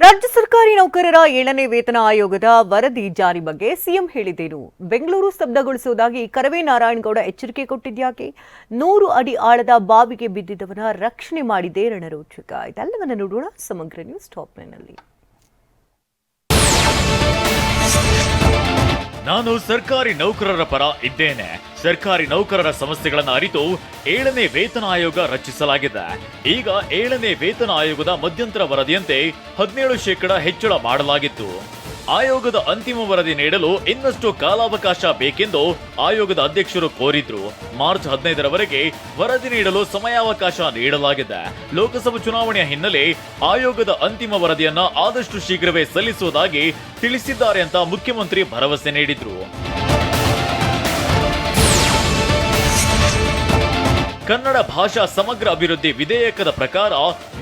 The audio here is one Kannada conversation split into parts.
ರಾಜ್ಯ ಸರ್ಕಾರಿ ನೌಕರರ ಏಳನೇ ವೇತನ ಆಯೋಗದ ವರದಿ ಜಾರಿ ಬಗ್ಗೆ ಸಿಎಂ ಹೇಳಿದ್ದೇನು? ಬೆಂಗಳೂರು ಸ್ತಬ್ಧಗೊಳಿಸುವುದಾಗಿ ಕರವೇ ನಾರಾಯಣಗೌಡ ಎಚ್ಚರಿಕೆ ಕೊಟ್ಟಿದ್ಯಾಕೆ? ನೂರು ಅಡಿ ಆಳದ ಬಾವಿಗೆ ಬಿದ್ದಿದ್ದವನ ರಕ್ಷಣೆ ಮಾಡಿದೆ ರಣರೋಚಕ. ಇದೆಲ್ಲವನ್ನ ನೋಡೋಣ ಸಮಗ್ರ ನ್ಯೂಸ್ ಟಾಪ್ನಲ್ಲಿ ನಾನು ಸರ್ಕಾರಿ ನೌಕರರ ಪರ ಇದ್ದೇನೆ. ಸರ್ಕಾರಿ ನೌಕರರ ಸಮಸ್ಯೆಗಳನ್ನು ಅರಿತು ಏಳನೇ ವೇತನ ಆಯೋಗ ರಚಿಸಲಾಗಿದೆ. ಈಗ ಏಳನೇ ವೇತನ ಆಯೋಗದ ಮಧ್ಯಂತರ ವರದಿಯಂತೆ ಹದಿನೇಳು ಶೇಕಡ ಹೆಚ್ಚಳ ಮಾಡಲಾಗಿತ್ತು. ಆಯೋಗದ ಅಂತಿಮ ವರದಿ ನೀಡಲು ಇನ್ನಷ್ಟು ಕಾಲಾವಕಾಶ ಬೇಕೆಂದು ಆಯೋಗದ ಅಧ್ಯಕ್ಷರು ಕೋರಿದ್ರು. ಮಾರ್ಚ್ ಹದಿನೈದರವರೆಗೆ ವರದಿ ನೀಡಲು ಸಮಯಾವಕಾಶ ನೀಡಲಾಗಿದೆ. ಲೋಕಸಭಾ ಚುನಾವಣೆಯ ಹಿನ್ನೆಲೆ ಆಯೋಗದ ಅಂತಿಮ ವರದಿಯನ್ನ ಆದಷ್ಟು ಶೀಘ್ರವೇ ಸಲ್ಲಿಸುವುದಾಗಿ ತಿಳಿಸಿದ್ದಾರೆ ಅಂತ ಮುಖ್ಯಮಂತ್ರಿ ಭರವಸೆ ನೀಡಿದ್ರು. ಕನ್ನಡ ಭಾಷಾ ಸಮಗ್ರ ಅಭಿವೃದ್ಧಿ ವಿಧೇಯಕದ ಪ್ರಕಾರ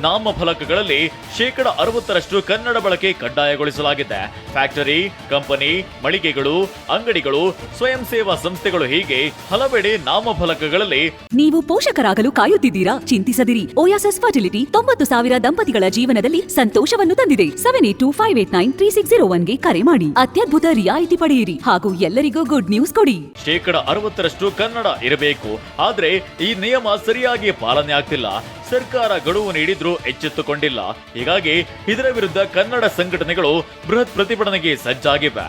ನಾಮಫಲಕಗಳಲ್ಲಿ ಶೇಕಡ ಅರವತ್ತರಷ್ಟು ಕನ್ನಡ ಬಳಕೆ ಕಡ್ಡಾಯಗೊಳಿಸಲಾಗಿದೆ. ಫ್ಯಾಕ್ಟರಿ ಕಂಪನಿ ಮಳಿಗೆಗಳು ಅಂಗಡಿಗಳು ಸ್ವಯಂ ಸೇವಾ ಸಂಸ್ಥೆಗಳು ಹೀಗೆ ಹಲವೆಡೆ ನಾಮಫಲಕಗಳಲ್ಲಿ ನೀವು ಪೋಷಕರಾಗಲು ಕಾಯುತ್ತಿದ್ದೀರಾ? ಚಿಂತಿಸದಿರಿ. ಓಯಾಸಸ್ ಫರ್ಟಿಲಿಟಿ ತೊಂಬತ್ತು ಸಾವಿರ ದಂಪತಿಗಳ ಜೀವನದಲ್ಲಿ ಸಂತೋಷವನ್ನು ತಂದಿದೆ. Seven eight two five eight nine three six zero ಒನ್ಗೆ ಕರೆ ಮಾಡಿ. ಅತ್ಯದ್ಭುತ ರಿಯಾಯಿತಿ ಪಡೆಯಿರಿ. ಹಾಗೂ ಎಲ್ಲರಿಗೂ ಗುಡ್ ನ್ಯೂಸ್ ಕೊಡಿ. ಶೇಕಡ ಅರವತ್ತರಷ್ಟು ಕನ್ನಡ ಇರಬೇಕು. ಆದ್ರೆ ಈ ನಿಯಮ ಸರಿಯಾಗಿ ಪಾಲನೆ ಆಗ್ತಿಲ್ಲ. ಸರ್ಕಾರ ಗಡುವು ನೀಡಿದ್ರೂ ಎಚ್ಚೆತ್ತುಕೊಂಡಿಲ್ಲ. ಹೀಗಾಗಿ ಇದರ ವಿರುದ್ಧ ಕನ್ನಡ ಸಂಘಟನೆಗಳು ಬೃಹತ್ ಪ್ರತಿಭಟನೆಗೆ ಸಜ್ಜಾಗಿವೆ.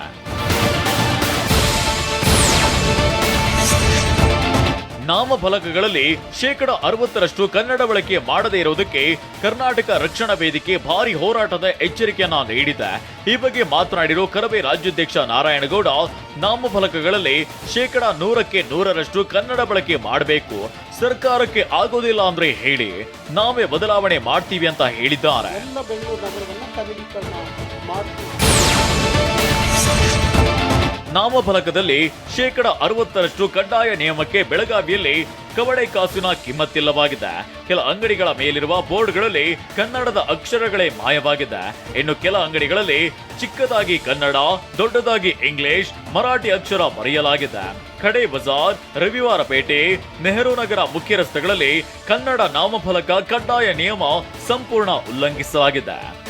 ನಾಮಫಲಕಗಳಲ್ಲಿ ಶೇಕಡ ಅರವತ್ತರಷ್ಟು ಕನ್ನಡ ಬಳಕೆ ಮಾಡದೇ ಇರುವುದಕ್ಕೆ ಕರ್ನಾಟಕ ರಕ್ಷಣಾ ವೇದಿಕೆ ಭಾರಿ ಹೋರಾಟದ ಎಚ್ಚರಿಕೆಯನ್ನ ನೀಡಿದೆ. ಈ ಬಗ್ಗೆ ಮಾತನಾಡಿರೋ ಕರವೇ ರಾಜ್ಯಾಧ್ಯಕ್ಷ ನಾರಾಯಣಗೌಡ, ನಾಮಫಲಕಗಳಲ್ಲಿ ಶೇಕಡ ನೂರಕ್ಕೆ ನೂರರಷ್ಟು ಕನ್ನಡ ಬಳಕೆ ಮಾಡಬೇಕು. ಸರ್ಕಾರಕ್ಕೆ ಆಗೋದಿಲ್ಲ ಅಂದ್ರೆ ಹೇಳಿ, ನಾವೇ ಬದಲಾವಣೆ ಮಾಡ್ತೀವಿ ಅಂತ ಹೇಳಿದ್ದಾರೆ. ಮಾಡ್ತೀವಿ. ನಾಮಫಲಕದಲ್ಲಿ ಶೇಕಡ ಅರವತ್ತರಷ್ಟು ಕಡ್ಡಾಯ ನಿಯಮಕ್ಕೆ ಬೆಳಗಾವಿಯಲ್ಲಿ ಕವಡೆ ಕಾಸಿನ ಕಿಮ್ಮತ್ತಿಲ್ಲವಾಗಿದೆ. ಕೆಲ ಅಂಗಡಿಗಳ ಮೇಲಿರುವ ಬೋರ್ಡ್ಗಳಲ್ಲಿ ಕನ್ನಡದ ಅಕ್ಷರಗಳೇ ಮಾಯವಾಗಿದೆ. ಇನ್ನು ಕೆಲ ಅಂಗಡಿಗಳಲ್ಲಿ ಚಿಕ್ಕದಾಗಿ ಕನ್ನಡ, ದೊಡ್ಡದಾಗಿ ಇಂಗ್ಲಿಷ್, ಮರಾಠಿ ಅಕ್ಷರ ಬರೆಯಲಾಗಿದೆ. ಕಡೆ ಬಜಾರ್, ರವಿವಾರ ಪೇಟೆ, ನೆಹರು ನಗರ ಮುಖ್ಯ ರಸ್ತೆಗಳಲ್ಲಿ ಕನ್ನಡ ನಾಮಫಲಕ ಕಡ್ಡಾಯ ನಿಯಮ ಸಂಪೂರ್ಣ ಉಲ್ಲಂಘಿಸಲಾಗಿದೆ.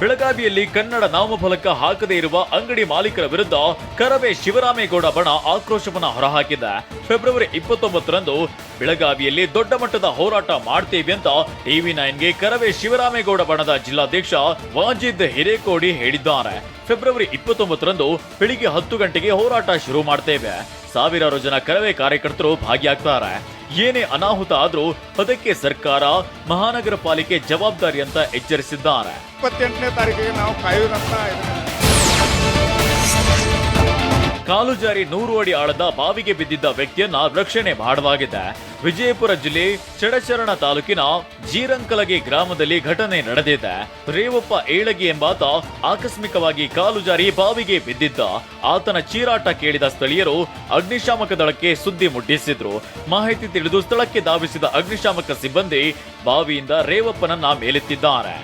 ಬೆಳಗಾವಿಯಲ್ಲಿ ಕನ್ನಡ ನಾಮಫಲಕ ಹಾಕದೇ ಇರುವ ಅಂಗಡಿ ಮಾಲೀಕರ ವಿರುದ್ಧ ಕರವೇ ಶಿವರಾಮೇಗೌಡ ಬಣ ಆಕ್ರೋಶವನ್ನ ಹೊರಹಾಕಿದೆ. ಫೆಬ್ರವರಿ ಇಪ್ಪತ್ತೊಂಬತ್ತರಂದು ಬೆಳಗಾವಿಯಲ್ಲಿ ದೊಡ್ಡ ಮಟ್ಟದ ಹೋರಾಟ ಮಾಡ್ತೇವೆ ಅಂತ ಟಿವಿ ನೈನ್ಗೆ ಕರವೇ ಶಿವರಾಮೇಗೌಡ ಬಣದ ಜಿಲ್ಲಾಧ್ಯಕ್ಷ ವಾಜಿದ್ ಹಿರೇಕೋಡಿ ಹೇಳಿದ್ದಾರೆ. ಫೆಬ್ರವರಿ ಇಪ್ಪತ್ತೊಂಬತ್ತರಂದು ಬೆಳಿಗ್ಗೆ ಹತ್ತು ಗಂಟೆಗೆ ಹೋರಾಟ ಶುರು ಮಾಡ್ತೇವೆ. ಸಾವಿರಾರು ಜನ ಕರವೇ ಕಾರ್ಯಕರ್ತರು ಭಾಗಿಯಾಗ್ತಾರೆ. ಏನೇ ಅನಾಹುತ ಆದರೂ ಅದಕ್ಕೆ ಸರ್ಕಾರ ಮಹಾನಗರ ಪಾಲಿಕೆ ಜವಾಬ್ದಾರಿ ಅಂತ ಎಚ್ಚರಿಸಿದ್ದಾರೆ. ಇಪ್ಪತ್ತೆಂಟನೇ ತಾರೀಕಿಗೆ ನಾವು ಇದನ್ನ ಕಾಲು ಜಾರಿ ನೂರು ಅಡಿ ಆಳದ ಬಾವಿಗೆ ಬಿದ್ದಿದ್ದ ವ್ಯಕ್ತಿಯನ್ನ ರಕ್ಷಣೆ ಮಾಡಲಾಗಿದೆ. ವಿಜಯಪುರ ಜಿಲ್ಲೆ ಚಡಚರಣ ತಾಲೂಕಿನ ಜೀರಂಕಲಗಿ ಗ್ರಾಮದಲ್ಲಿ ಘಟನೆ ನಡೆದಿದೆ. ರೇವಪ್ಪ ಏಳಗಿ ಎಂಬಾತ ಆಕಸ್ಮಿಕವಾಗಿ ಕಾಲು ಜಾರಿ ಬಾವಿಗೆ ಬಿದ್ದಿದ್ದ. ಆತನ ಚೀರಾಟ ಕೇಳಿದ ಸ್ಥಳೀಯರು ಅಗ್ನಿಶಾಮಕ ದಳಕ್ಕೆ ಸುದ್ದಿ ಮುಟ್ಟಿಸಿದ್ರು. ಮಾಹಿತಿ ತಿಳಿದು ಸ್ಥಳಕ್ಕೆ ಧಾವಿಸಿದ ಅಗ್ನಿಶಾಮಕ ಸಿಬ್ಬಂದಿ ಬಾವಿಯಿಂದ ರೇವಪ್ಪನನ್ನ ಮೇಲೆತ್ತಿದ್ದಾರೆ.